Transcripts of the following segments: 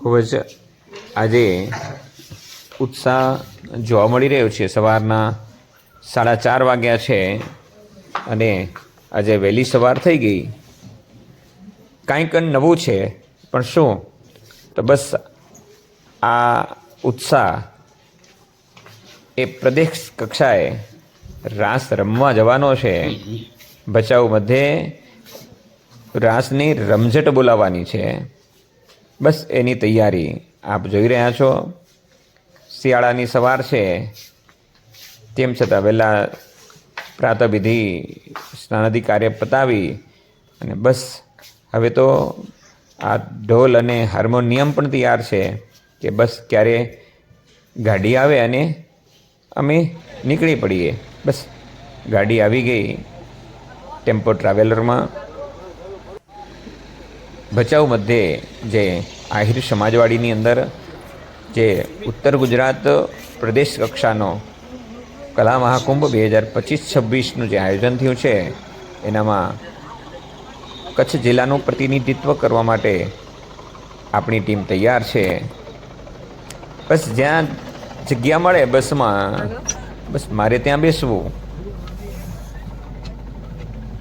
ખૂબ જ આજે ઉત્સાહ જોવા મળી રહ્યો છે. સવારના સાડા ચાર વાગ્યા છે અને આજે વહેલી સવાર થઈ ગઈ. કાંઈક નવું છે, પણ શું? તો બસ આ ઉત્સાહ એ પ્રદેશ કક્ષાએ રાસ રમવા જવાનો છે. ભચાઉ મધ્યે રાસની રમઝટ બોલાવવાની છે. બસ એની તૈયારી આપ જોઈ રહ્યા છો. શિયાળાની સવાર છે. તેમ છતાં વહેલા પ્રાતવિધિ સ્નાનાદિ કાર્ય પતાવી અને બસ હવે તો આ ઢોલ અને હાર્મોનિયમ પણ તૈયાર છે કે બસ ક્યારે ગાડી આવે અને અમે નીકળી પડીએ. બસ ગાડી આવી ગઈ. ટેમ્પો ટ્રાવેલરમાં ભચાઉ મધ્યે જે આહિર સમાજવાડીની અંદર જે ઉત્તર ગુજરાત પ્રદેશ કક્ષાનો કલા મહાકુંભ બે હજાર પચીસ છવ્વીસનું જે આયોજન થયું છે, એનામાં કચ્છ જિલ્લાનું પ્રતિનિધિત્વ કરવા માટે આપણી ટીમ તૈયાર છે. બસ જ્યાં જગ્યા મળે બસમાં, બસ મારે ત્યાં બેસવું.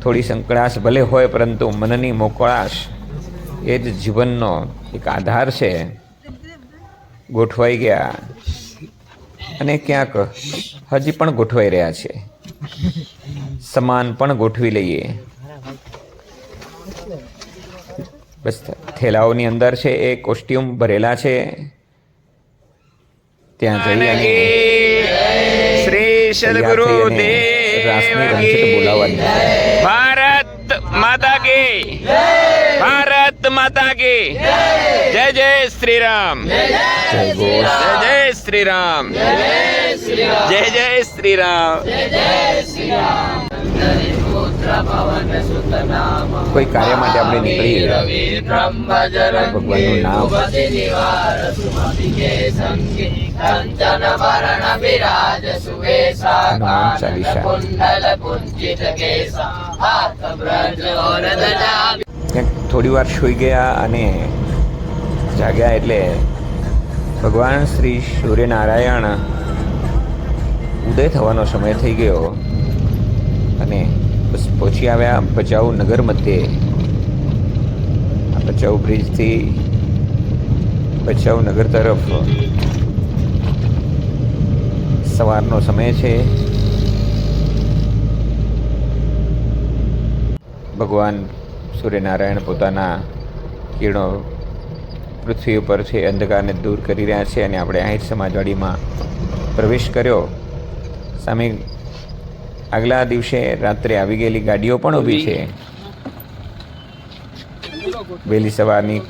થોડી સંકળાશ ભલે હોય, પરંતુ મનની મોકળાશ એ જ જીવનનો એક આધાર છે. ગોઠવાઈ ગયા. અને ક્યાંક હજી પણ ગોઠવાઈ રહ્યા છે. સમાન પણ ગોઠવી લઈએ. બસ થેલાઓની અંદર છે એ કોસ્ટ્યુમ ભરેલા છે. ત્યાં જઈ અને શ્રી સદગુરુ દેવ બોલાવવાની. ભારત માતા કી. ભારત માતા કી જય જય શ્રી રામ જય ઘોષ જય જય શ્રી રામ જય જય શ્રી રામ કોઈ કાર્ય માટે આપણે નીકળીએ ભગવાનનું નામ? હનુમાન ચાલીસા ક્યાંક થોડી વાર સૂઈ ગયા અને જાગ્યા એટલે ભગવાન શ્રી સૂર્યનારાયણ ઉદય થવાનો સમય થઈ ગયો અને બસ પહોંચી આવ્યા ભચાઉ નગર મધ્યે. આ બ્રિજથી ભચાઉ નગર તરફ સવારનો સમય છે. ભગવાન સૂર્યનારાયણ પોતાના કિરણો પૃથ્વી ઉપર છે, અંધકારને દૂર કરી રહ્યા છે અને આપણે આહિર સમાજવાડીમાં પ્રવેશ કર્યો. સામે આગલા દિવસે રાત્રે આવી ગયેલી ગાડીઓ પણ ઊભી છે. વહેલી સવારની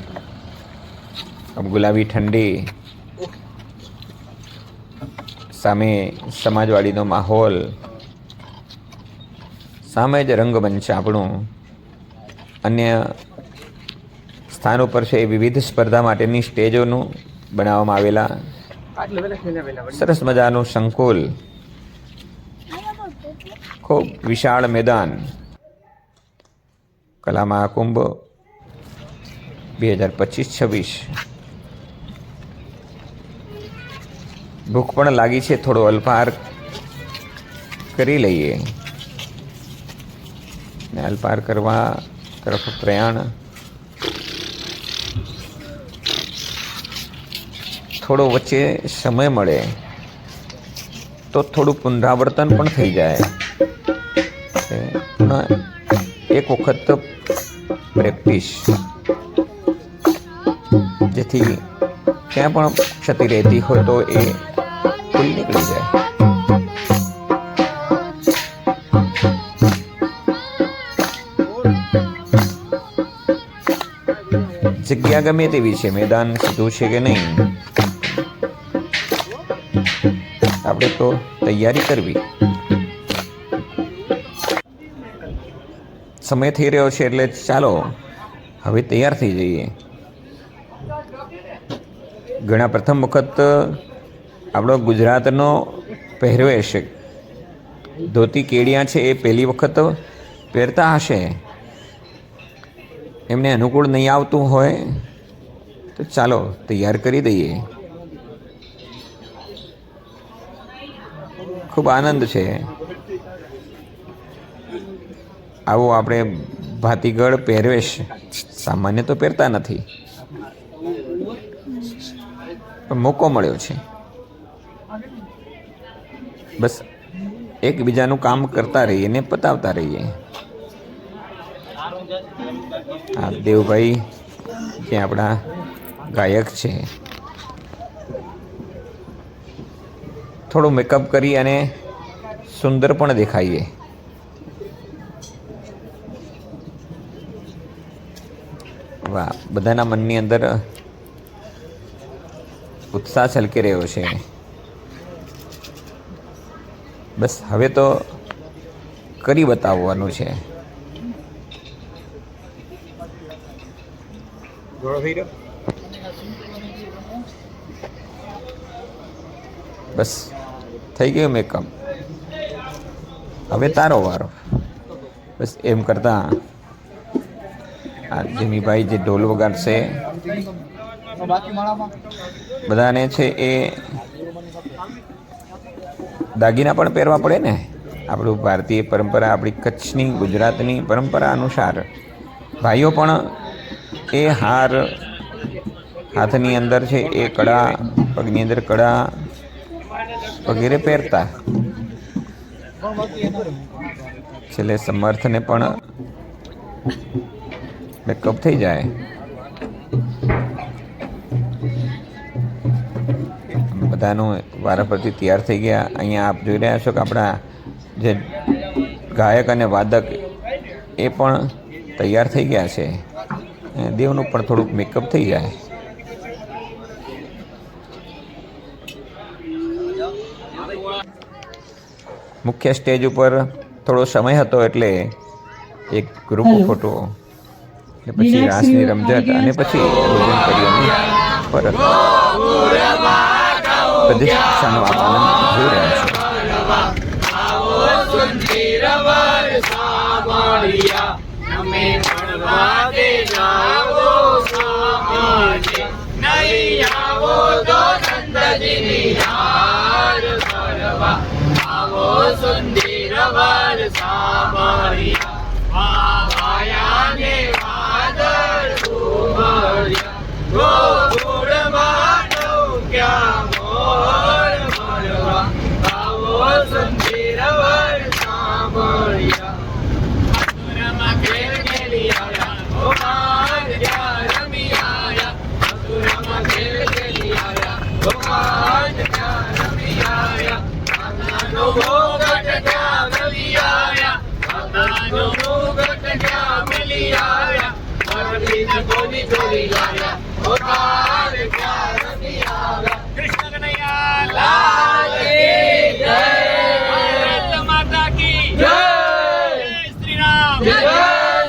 ગુલાબી ઠંડી સામે સમાજવાડીનો માહોલ, સામે જ રંગમંચ આપણું અન્ય સ્થાન ઉપર છે એ વિવિધ સ્પર્ધા માટેની સ્ટેજોનું બનાવવામાં આવેલા. સરસ મજાનું સંકુલ. ખૂબ વિશાળ મેદાન. કલા મહાકુંભ બે હજાર પચીસ છવ્વીસ. ભૂખ પણ લાગી છે થોડો અલ્પાહાર કરી લઈએ. ને અલ્પાહાર કરવા તરફ પ્રયાણ. થોડો વચ્ચે સમય મળે તો થોડું પુનરાવર્તન પણ થઈ જાય. પુનઃ એક વખત પ્રેક્ટિસ જેથી ક્યાં પણ ક્ષતિ રહેતી હોય તો એ ખુલ નીકળી જાય. જગ્યા ગમે તેવી છે, મેદાન સીધું છે કે નહીં? આપણે તો તૈયારી કરવી. સમય થઈ રહ્યો છે એટલે ચાલો, હવે તૈયાર થઈ જઈએ. ઘણા પ્રથમ વખત આપણો ગુજરાતનો પહેરવેશ ધોતી કેડિયા છે એ પહેલી વખત પહેરતા હશે. એમને અનુકૂળ નહીં આવતું હોય, તો ચાલો તૈયાર કરી દઈએ. ખૂબ આનંદ છે. આવો આપણે ભાતીગળ પહેરવેશ. સામાન્ય તો પહેરતા નથી. મોકો મળ્યો છે. બસ એકબીજાનું કામ કરતા રહીએ ને પતાવતા રહીએ. આ દેવભાઈ જે આપણા ગાયક છે. થોડું મેકઅપ કરી અને સુંદર પણ દેખાઈએ. વાહ, બધાના મનની અંદર ઉત્સાહ છલકી રહ્યો છે. બસ હવે તો કરી બતાવવાનું છે. બસ, થઈ ગયું મેકઅપ હવે તારો વારો. બસ, એમ કરતા આ જીમીભાઈ જે ઢોલ વગાડશે, બધાને છે એ દાગીના પણ પહેરવા પડે ને? આપણું ભારતીય પરંપરા, આપણી કચ્છની, ગુજરાતની પરંપરા અનુસાર. ભાઈઓ પણ એ હાર હાથની અંદર છે, એ કડા પગની અંદર કડા વગેરે પહેરતા. છેલ્લે સમર્થને પણ મેકઅપ થઈ જાય. બધાનું વારાફરતી તૈયાર થઈ ગયા. અહીંયા આપ જોઈ રહ્યા છો કે આપણા જે ગાયક અને વાદક એ પણ તૈયાર થઈ ગયા છે. દેવનું પણ થોડુંક મેકઅપ થઈ જાય. મુખ્ય સ્ટેજ ઉપર થોડો સમય હતો એટલે એક ગ્રુપ ફોટો ને પછી રાસની રમઝટ અને પછી ભોજન કરી પરત પ્રદેશ આનંદ જોઈ રહ્યા છો. આવો સામાજે નહીં આવો તો નંદજીની હાર કરવા આવો સુંદર વર સામરિયા વાવાયાને વાદર ઉમર્યા કૃષ્ણ કનૈયા લાલ કી જય ભારત માતા કી જય. શ્રી રામ જય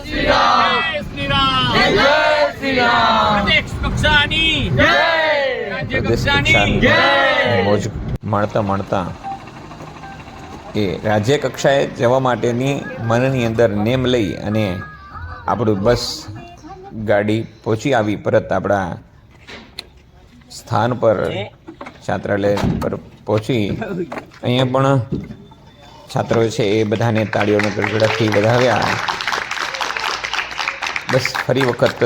શ્રી રામ જય શ્રી રામ જય શ્રી રામ પ્રદેશ કક્ષાની. જય રાજ્ય પ્રદેશ કક્ષાની. કક્ષાની મોજ માણતા માણતા એ રાજ્ય કક્ષાએ જવા માટેની મનની અંદર નેમ લઈ અને આપણું બસ ગાડી પહોંચી આવી પરત આપણા સ્થાન પર છાત્રાલય પર પહોંચી. અહીંયા પણ છાત્રો છે એ બધાને તાળીઓના ગડગડાથી વધાવ્યા. બસ ફરી વખત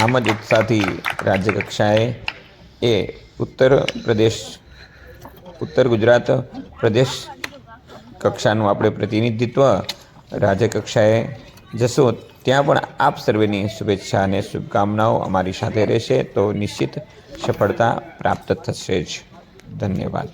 આમ જ ઉત્સાહથી રાજ્ય કક્ષાએ એ ઉત્તર પ્રદેશ ઉત્તર ગુજરાત પ્રદેશ કક્ષાનું આપણે પ્રતિનિધિત્વ રાજ્યકક્ષાએ જશું. ત્યાં પણ આપ સર્વેની શુભેચ્છા અને શુભકામનાઓ અમારી સાથે રહેશે. તો નિશ્ચિત સફળતા પ્રાપ્ત થશે જ. ધન્યવાદ.